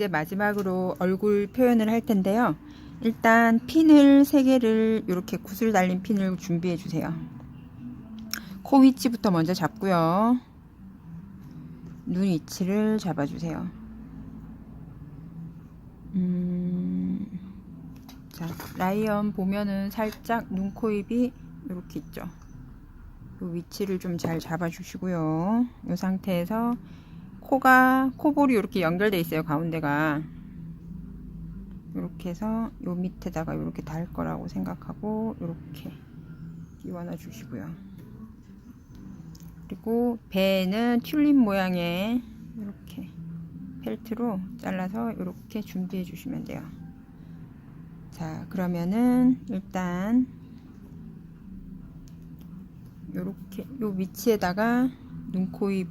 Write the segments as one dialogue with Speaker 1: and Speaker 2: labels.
Speaker 1: 이제 마지막으로 얼굴 표현을 할 텐데요. 일단 핀을 3개를 이렇게 구슬 달린 핀을 준비해 주세요. 코 위치부터 먼저 잡고요. 눈 위치를 잡아주세요. 음, 자, 라이언 보면은 살짝 눈, 코, 입이 이렇게 있죠. 그 위치를 좀 잘 잡아주시고요. 이 상태에서 코가 코볼이 이렇게 연결돼 있어요. 가운데가 이렇게 해서 요 밑에다가 이렇게 달 거라고 생각하고 이렇게 끼워넣어 주시고요. 그리고 배는 튤립 모양의 이렇게 펠트로 잘라서 이렇게 준비해 주시면 돼요. 자, 그러면은 일단 요렇게 요 위치에다가 눈, 코, 입,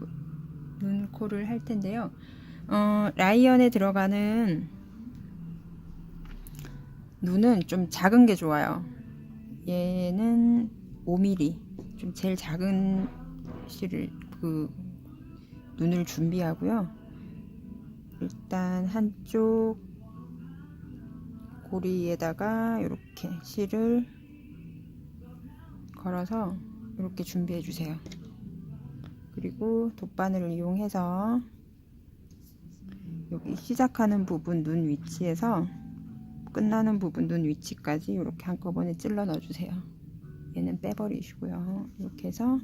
Speaker 1: 눈, 코를 할 텐데요. 어, 라이언에 들어가는 눈은 좀 작은 게 좋아요. 얘는 5mm, 좀 제일 작은 실을 그 눈을 준비하고요. 일단 한쪽 고리에다가 이렇게 실을 걸어서 이렇게 준비해 주세요. 그리고 돗바늘을 이용해서 여기 시작하는 부분 눈 위치에서 끝나는 부분 눈 위치까지 이렇게 한꺼번에 찔러 넣어 주세요. 얘는 빼버리시고요. 이렇게 해서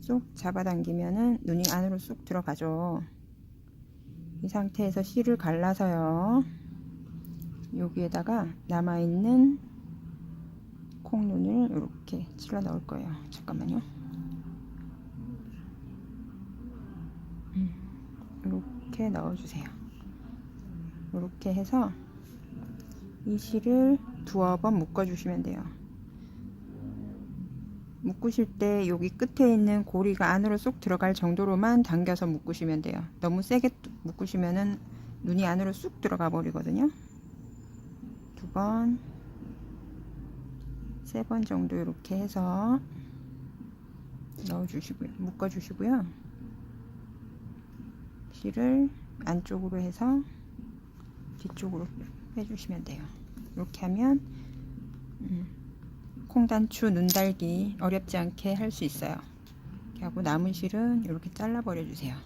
Speaker 1: 쏙 잡아당기면은 눈이 안으로 쑥 들어가죠. 이 상태에서 실을 갈라서요. 여기에다가 남아있는 콩눈을 이렇게 찔러 넣을 거예요. 잠깐만요. 음, 이렇게 넣어주세요. 이렇게 해서 이 실을 두어 번 묶어주시면 돼요. 묶으실 때 여기 끝에 있는 고리가 안으로 쏙 들어갈 정도로만 당겨서 묶으시면 돼요. 너무 세게 묶으시면은 눈이 안으로 쑥 들어가 버리거든요. 두 번, 세 번 정도 이렇게 해서 넣어주시고요. 묶어주시고요. 실을 안쪽으로 해서 뒤쪽으로 빼주시면 돼요. 이렇게 하면 음, 콩단추 눈달기 어렵지 않게 할 수 있어요. 이렇게 하고 남은 실은 이렇게 잘라 버려 주세요.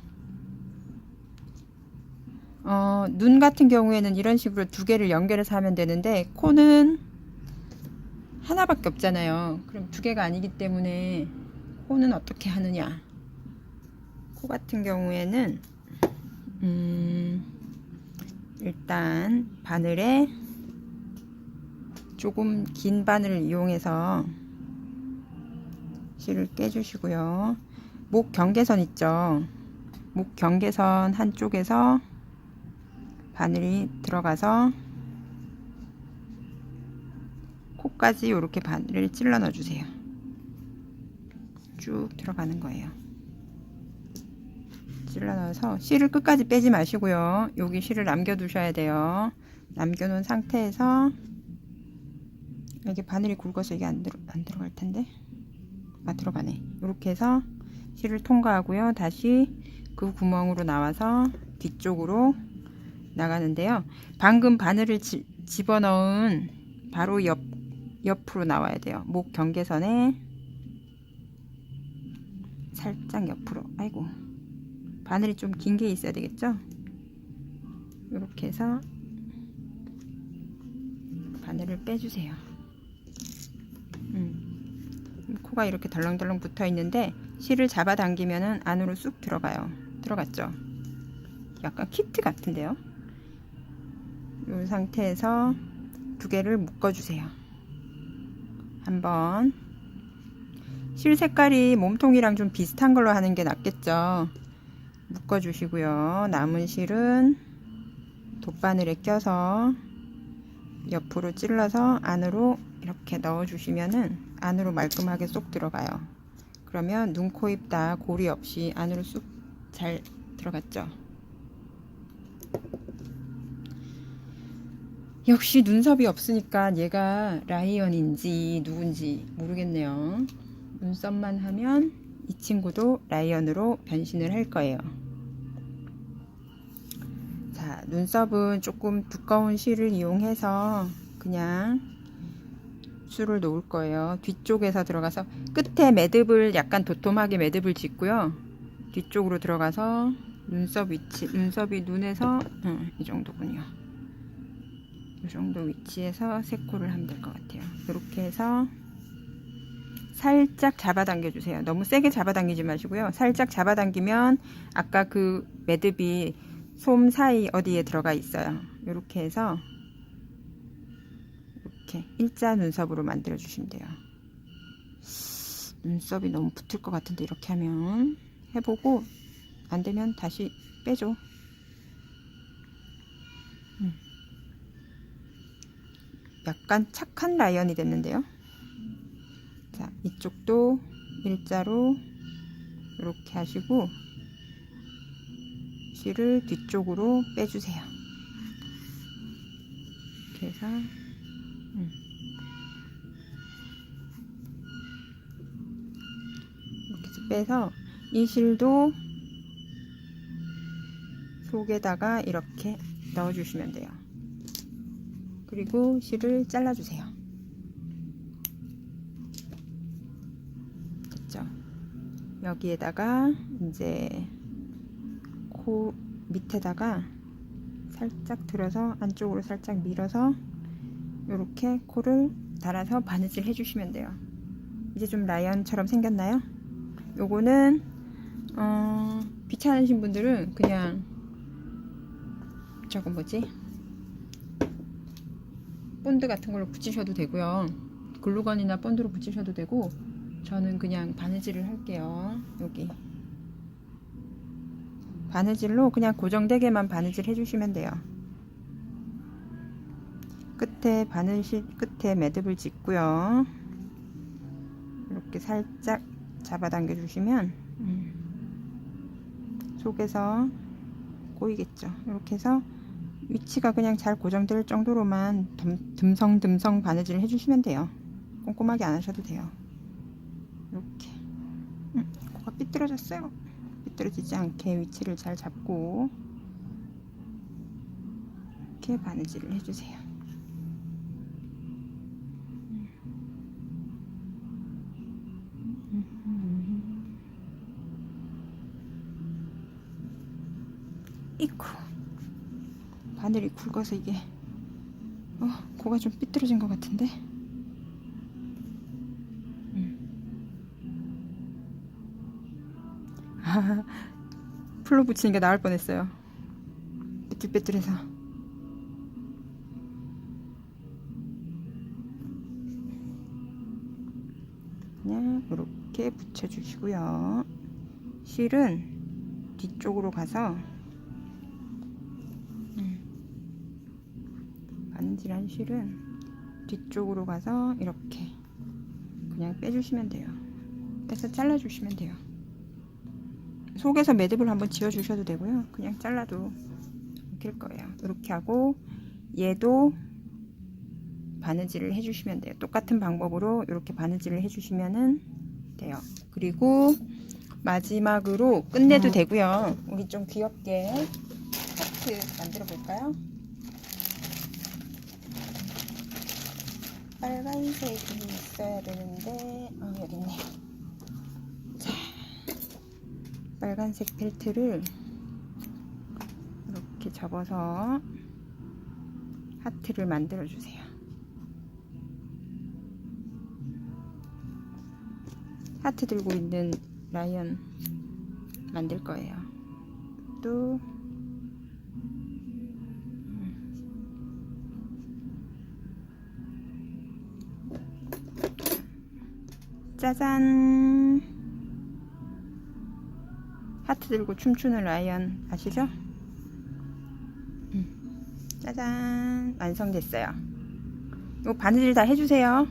Speaker 1: 어, 눈 같은 경우에는 이런 식으로 두 개를 연결해서 하면 되는데 코는 하나밖에 없잖아요. 그럼 두 개가 아니기 때문에 코는 어떻게 하느냐? 코 같은 경우에는 음, 일단 바늘에 조금 긴 바늘을 이용해서 실을 깨주시고요. 목 경계선 있죠? 목 경계선 한쪽에서 바늘이 들어가서 코까지 이렇게 바늘을 찔러 넣어주세요. 쭉 들어가는 거예요. 찔러 넣어서 실을 끝까지 빼지 마시고요. 여기 실을 남겨두셔야 돼요. 남겨놓은 상태에서 이게 바늘이 굵어서 이게 안, 들어, 안 들어갈 텐데. 아 들어가네. 이렇게 해서 실을 통과하고요. 다시 그 구멍으로 나와서 뒤쪽으로 나가는데요. 방금 바늘을 지, 집어넣은 바로 옆 옆으로 나와야 돼요. 목 경계선에 살짝 옆으로. 아이고 바늘이 좀 긴 게 있어야 되겠죠 이렇게 해서 바늘을 빼주세요 음. 코가 이렇게 덜렁덜렁 붙어 있는데 실을 잡아당기면은 안으로 쑥 들어가요. 들어갔죠? 약간 키트 같은데요? 이 상태에서 두 개를 묶어주세요. 한번 실 색깔이 몸통이랑 좀 비슷한 걸로 하는 게 낫겠죠? 묶어주시고요. 남은 실은 돗바늘에 껴서 옆으로 찔러서 안으로 이렇게 넣어주시면은 안으로 말끔하게 쏙 들어가요. 그러면 눈, 코, 입 다 고리 없이 안으로 쑥 잘 들어갔죠. 역시 눈썹이 없으니까 얘가 라이언인지 누군지 모르겠네요. 눈썹만 하면 이 친구도 라이언으로 변신을 할 거예요. 자, 눈썹은 조금 두꺼운 실을 이용해서 그냥 줄을 놓을 거예요. 뒤쪽에서 들어가서 끝에 매듭을 약간 도톰하게 매듭을 짓고요. 뒤쪽으로 들어가서 눈썹 위치, 눈썹이 눈에서 음, 이 정도군요. 이 정도 위치에서 세 코를 하면 될 것 같아요. 이렇게 해서 살짝 잡아당겨 주세요. 너무 세게 잡아당기지 마시고요. 살짝 잡아당기면 아까 그 매듭이 솜 사이 어디에 들어가 있어요. 이렇게 해서 이렇게 일자 눈썹으로 만들어 주시면 돼요. 눈썹이 너무 붙을 것 같은데 이렇게 하면 해보고 안 되면 다시 빼줘. 음. 약간 착한 라이언이 됐는데요. 자, 이쪽도 일자로 이렇게 하시고 실을 뒤쪽으로 빼주세요. 이렇게 해서 음. 이렇게 해서 빼서 이 실도 속에다가 이렇게 넣어주시면 돼요. 그리고 실을 잘라주세요. 여기에다가 이제 코 밑에다가 살짝 들어서 안쪽으로 살짝 밀어서 이렇게 코를 달아서 바느질 해주시면 돼요. 이제 좀 라이언처럼 생겼나요? 요거는 어, 귀찮으신 분들은 그냥 저거 뭐지? 본드 같은 걸로 붙이셔도 되고요. 글루건이나 본드로 붙이셔도 되고 저는 그냥 바느질을 할게요. 여기 바느질로 그냥 고정되게만 바느질 해주시면 돼요. 끝에 바느질 끝에 매듭을 짓고요. 이렇게 살짝 잡아당겨 주시면 음, 속에서 꼬이겠죠. 이렇게 해서 위치가 그냥 잘 고정될 정도로만 듬성듬성 바느질 해주시면 돼요. 꼼꼼하게 안 하셔도 돼요. 이렇게 음, 코가 삐뚤어졌어요. 삐뚤어지지 않게 위치를 잘 잡고 이렇게 바느질을 해주세요. 이쿠 바늘이 굵어서 이게 어 코가 좀 삐뚤어진 것 같은데 풀로 붙이는 게 나을 뻔했어요 삐뚤삐뚤해서 그냥 이렇게 붙여주시고요 실은 뒤쪽으로 가서 바느질한 실은 뒤쪽으로 가서 이렇게 그냥 빼주시면 돼요. 빼서 잘라주시면 돼요. 속에서 매듭을 한번 지어 주셔도 되고요. 그냥 잘라도 될 거예요. 이렇게 하고 얘도 바느질을 해주시면 돼요. 똑같은 방법으로 이렇게 바느질을 해주시면 돼요. 그리고 마지막으로 끝내도 되고요. 우리 좀 귀엽게 하트 만들어 볼까요? 빨간색이 있어야 되는데 어, 여기 있네요. 자, 빨간색 벨트를 이렇게 접어서 하트를 만들어 주세요. 하트 들고 있는 라이언 만들 거예요. 또 짜잔 하트 들고 춤추는 라이언 아시죠? 음. 짜잔 완성됐어요 이거 바느질 다 해주세요